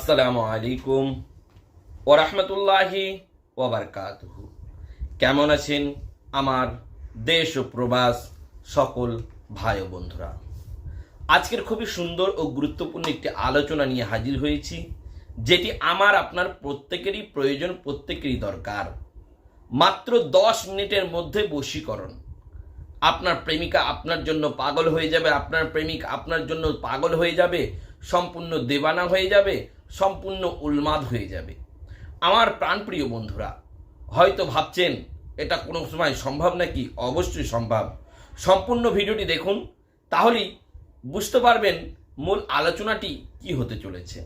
আসসালামু আলাইকুম ওরহমতুল্লাহি ওবরকাতহু কেমন আছেন আমার দেশ ও প্রবাস সকল ভাই ও বন্ধুরা? আজকের খুবই সুন্দর ও গুরুত্বপূর্ণ একটি আলোচনা নিয়ে হাজির হয়েছি, যেটি আমার, আপনার প্রত্যেকেরই প্রয়োজন, প্রত্যেকেরই দরকার। মাত্র দশ মিনিটের মধ্যে বশীকরণ। আপনার প্রেমিকা আপনার জন্য পাগল হয়ে যাবে, আপনার প্রেমিক আপনার জন্য পাগল হয়ে যাবে, সম্পূর্ণ দেবানা হয়ে যাবে সম্পূর্ণ উন্মাদ হয়ে যাবে। আমার প্রাণপ্রিয় বন্ধুরা, হয়তো ভাবছেন, এটা কোনো সময় সম্ভব নাকি? অবশ্যই সম্ভব। সম্পূর্ণ ভিডিওটি দেখুন, তাহলেই বুঝতে পারবেন মূল আলোচনাটি কি হতে চলেছে।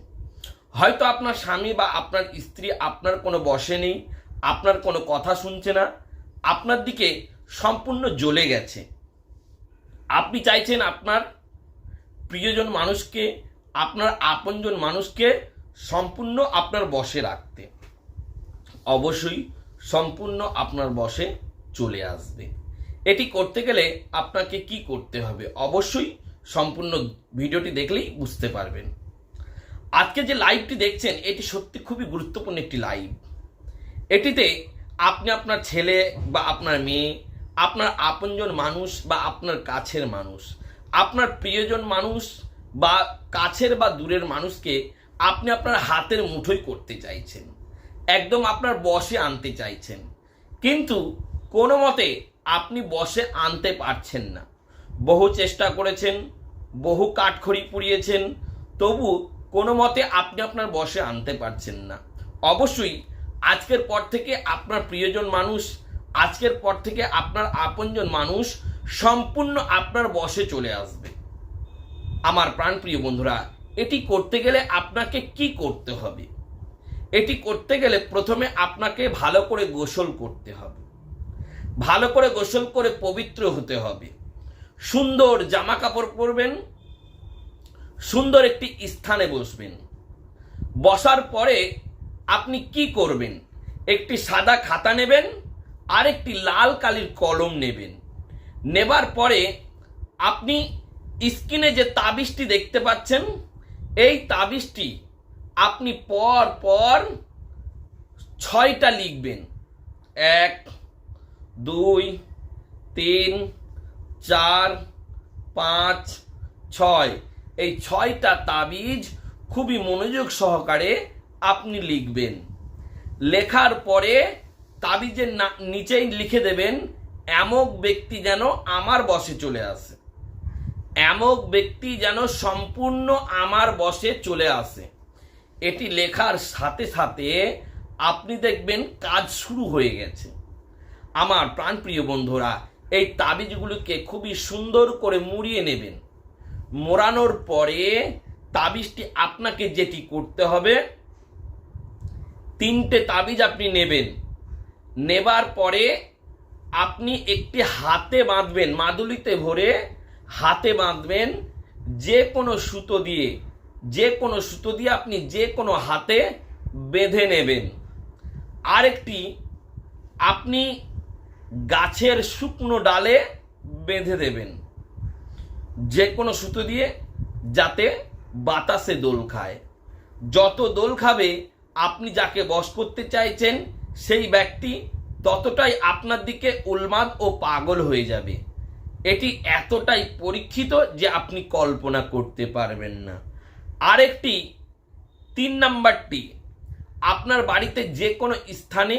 হয়তো আপনার স্বামী বা আপনার স্ত্রী আপনার কোনো বসে নেই, আপনার কোনো কথা শুনছে না, আপনার দিকে সম্পূর্ণ জ্বলে গেছে। আপনি চাইছেন আপনার প্রিয়জন মানুষকে, আপনার আপনজন মানুষকে সম্পূর্ণ আপনার বসে রাখতে। অবশ্যই সম্পূর্ণ আপনার বসে চলে আসবে। এটি করতে গেলে আপনাকে কি করতে হবে? অবশ্যই সম্পূর্ণ ভিডিওটি দেখলেই বুঝতে পারবেন। আজকে যে লাইভটি দেখছেন, এটি সত্যি খুবই গুরুত্বপূর্ণ একটি লাইভ এটিতে আপনি আপনার ছেলে বা আপনার মেয়ে, আপনার আপনজন মানুষ বা আপনার কাছের মানুষ, আপনার প্রিয়জন মানুষ বা কাছের বা দূরের মানুষকে আপনি আপনার হাতের মুঠোই করতে চাইছেন। একদম আপনার বসে আনতে চাইছেন। কিন্তু কোনো মতে আপনি বসে আনতে পারছেন না। বহু চেষ্টা করেছেন, বহু কাঠখড়ি পুড়িয়েছেন, তবু কোনো মতে আপনি আপনার বসে আনতে পারছেন না। অবশ্যই আজকের পর থেকে আপনার প্রিয়জন মানুষ, আজকের পর থেকে আপনার আপনজন মানুষ সম্পূর্ণ আপনার বসে চলে আসবে। আমার প্রাণপ্রিয় বন্ধুরা এটি করতে গেলে আপনাকে কি করতে হবে? এটি করতে গেলে প্রথমে আপনাকে ভালো করে গোসল করতে হবে। ভালো করে গোসল করে পবিত্র হতে হবে। সুন্দর জামা কাপড় পরবেন, সুন্দর একটি স্থানে বসবেন। বসার পরে আপনি কি করবেন? একটি সাদা খাতা নেবেন আর একটি লাল কালির কলম নেবেন। নেবার পরে আপনি স্ক্রিনে যে তাবিজটি দেখতে পাচ্ছেন এই তাবিজটি আপনি পর পর ছয়টা লিখবেন। এক, দুই, তিন, চার, পাঁচ, ছয়। এই ছয়টা তাবিজ খুবই মনোযোগ সহকারে আপনি লিখবেন। লেখার পরে তাবিজের নিচেই লিখে দেবেন, এমক ব্যক্তি যেন আমার বসে চলে আসে। এমক ব্যক্তি যেন সম্পূর্ণ আমার বসে চলে আসে। এটি লেখার সাথে সাথে আপনি দেখবেন কাজ শুরু হয়ে গেছে। আমার প্রাণপ্রিয় বন্ধুরা, এই তাবিজগুলোকে খুবই সুন্দর করে মুড়িয়ে নেবেন। মোড়ানোর পরে তাবিজটি আপনাকে যেটি করতে হবে, তিনটে তাবিজ আপনি নেবেন। নেবার পরে আপনি একটি হাতে বাঁধবেন, মাদুলিতে ভরে হাতে বাঁধবেন যে কোনো সুতো দিয়ে, যে কোনো সুতো দিয়ে আপনি যে কোনো হাতে বেঁধে নেবেন। আরেকটি, আপনি গাছের শুকনো ডালে বেঁধে দেবেন। যে কোনো সুতো দিয়ে যাতে বাতাসে দোল খায়। যত দোল খাবে, আপনি যাকে বশ করতে চাইছেন, সেই ব্যক্তি ততটাই আপনার দিকে উন্মাদ ও পাগল হয়ে যাবে। এটি এতটাই পরীক্ষিত যে আপনি কল্পনা করতে পারবেন না। আরেকটি, তিন নাম্বারটি, আপনার বাড়িতে যে কোনো স্থানে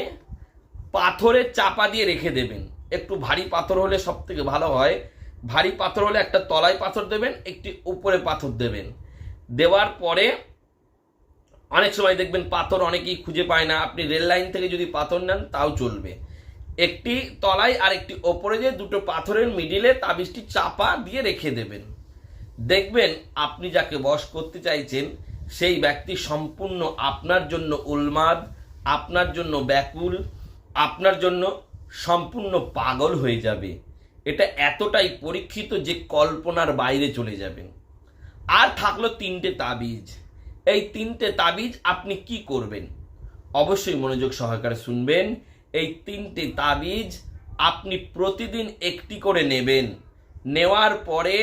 পাথরে চাপা দিয়ে রেখে দেবেন। একটু ভারী পাথর হলে সব থেকে ভালো হয়। ভারী পাথর হলে একটা তলায় পাথর দেবেন, একটি উপরে পাথর দেবেন। দেওয়ার পরে অনেক সময় দেখবেন পাথর অনেকেই খুঁজে পায় না। আপনি রেল লাইন থেকে যদি পাথর নেন, তাও চলবে। একটি তলায় আর একটি ওপরে যে দুটো পাথরের মিডিলে তাবিজটি চাপা দিয়ে রেখে দেবেন। দেখবেন আপনি যাকে বশ করতে চাইছেন, সেই ব্যক্তি সম্পূর্ণ আপনার জন্য উন্মাদ আপনার জন্য ব্যাকুল, আপনার জন্য সম্পূর্ণ পাগল হয়ে যাবে। এটা এতটাই পরীক্ষিত যে কল্পনার বাইরে চলে যাবেন। আর থাকল তিনটে তাবিজ। এই তিনটে তাবিজ আপনি কি করবেন? অবশ্যই মনোযোগ সহকারে শুনবেন। এই তিনটি তাবিজ আপনি প্রতিদিন একটি করে নেবেন। নেওয়ার পরে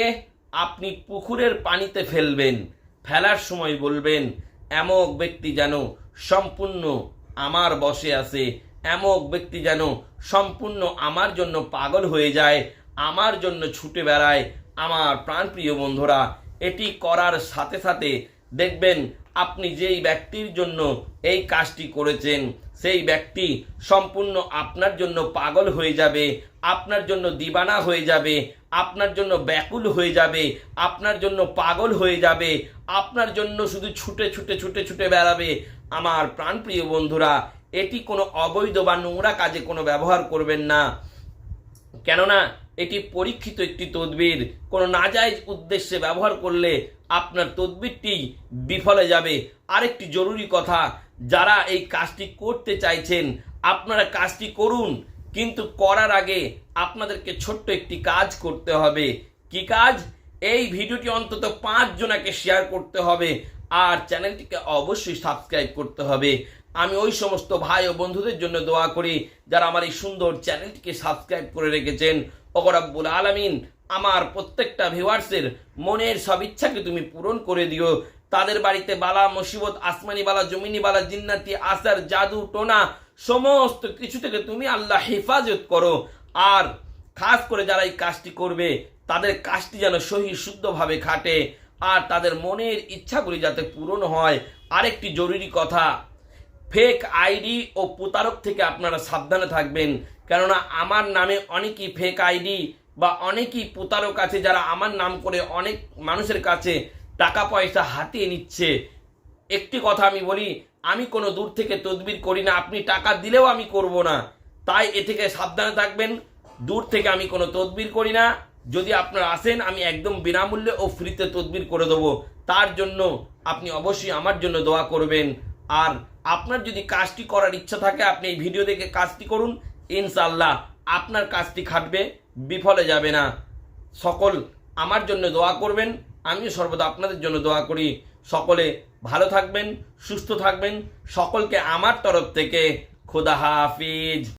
আপনি পুকুরের পানিতে ফেলবেন। ফেলার সময় বলবেন, এমক ব্যক্তি যেন সম্পূর্ণ আমার বসে আছে। এমক ব্যক্তি যেন সম্পূর্ণ আমার জন্য পাগল হয়ে যায়। আমার জন্য ছুটে বেড়ায়। আমার প্রাণপ্রিয় বন্ধুরা, এটি করার সাথে সাথে দেখবেন আপনি যেই ব্যক্তির জন্য এই কাজটি করেছেন, সেই ব্যক্তি সম্পূর্ণ আপনার জন্য পাগল হয়ে যাবে, আপনার জন্য দিবানা হয়ে যাবে, আপনার জন্য ব্যাকুল হয়ে যাবে, আপনার জন্য পাগল হয়ে যাবে, আপনার জন্য শুধু ছুটে ছুটে ছুটে ছুটে বেড়াবে। আমার প্রাণপ্রিয় বন্ধুরা, এটি কোনো অবৈধ বা নোংরা কাজে কোনো ব্যবহার করবেন না। কেননা, এটি পরীক্ষিত একটি তদবির। কোনো নাজাইজ উদ্দেশ্যে ব্যবহার করলে আপনার তদবিরটি বিফলে যাবে। আরেকটি জরুরি কথা, যারা এই কাজটি করতে চাইছেন, আপনারা কাজটি করুন, কিন্তু করার আগে আপনাদেরকে ছোট্ট একটি কাজ করতে হবে। কি কাজ? এই ভিডিওটি অন্তত পাঁচ জনাকে শেয়ার করতে হবে, আর চ্যানেলটিকে অবশ্যই সাবস্ক্রাইব করতে হবে। আমি ওই সমস্ত ভাই ও বন্ধুদের জন্য দোয়া করি, যারা আমার এই সুন্দর চ্যানেলটিকে সাবস্ক্রাইব করে রেখেছেন। অগরাব্বুল আলামিন আমার প্রত্যেকটা ভিউয়ার্সের মনের সব ইচ্ছাকে তুমি পূরণ করে দিও। তাদের বাড়িতে বালা, মুসিবত, আসমানি বালা, জমিনি বালা, জিন্নাতি, আসার জাদু, টোনা, সমস্ত কিছু থেকে তুমি আল্লাহ হেফাজত করো। আর খাস করে যারা এই কাজটি করবে, তাদের কাজটি যেন সহি, শুদ্ধভাবে খাটে। আর তাদের মনের ইচ্ছাগুলি যাতে পূরণ হয়। আরেকটি জরুরি কথা ফেক আইডি ও প্রতারক থেকে আপনারা সাবধানে থাকবেন। কেননা আমার নামে অনেকই ফেক আইডি বা অনেকই প্রতারক আছে যারা আমার নাম করে অনেক মানুষের কাছে টাকা পয়সা হাতিয়ে নিচ্ছে। একটি কথা আমি বলি, আমি কোনো দূর থেকে তদবির করি না, আপনি টাকা দিলেও আমি করব না। তাই এ থেকে সাবধানে থাকবেন, দূর থেকে আমি কোনো তদবির করি না। যদি আপনারা আসেন, আমি একদম বিনামূল্যে ও ফ্রিতে তদবির করে দেবো। তার জন্য আপনি অবশ্যই আমার জন্য দোয়া করবেন। আর আপনার যদি কাজটি করার ইচ্ছা থাকে, আপনি এই ভিডিও দেখে কাজটি করুন। ইনশাল্লাহ আপনার কাজটি খাটবে, বিফলে যাবে না। সকল আমার জন্য দোয়া করবেন, আমিও সর্বদা আপনাদের জন্য দোয়া করি। সকলে ভালো থাকবেন, সুস্থ থাকবেন, সকলকে আমার তরফ থেকে খোদা হাফিজ।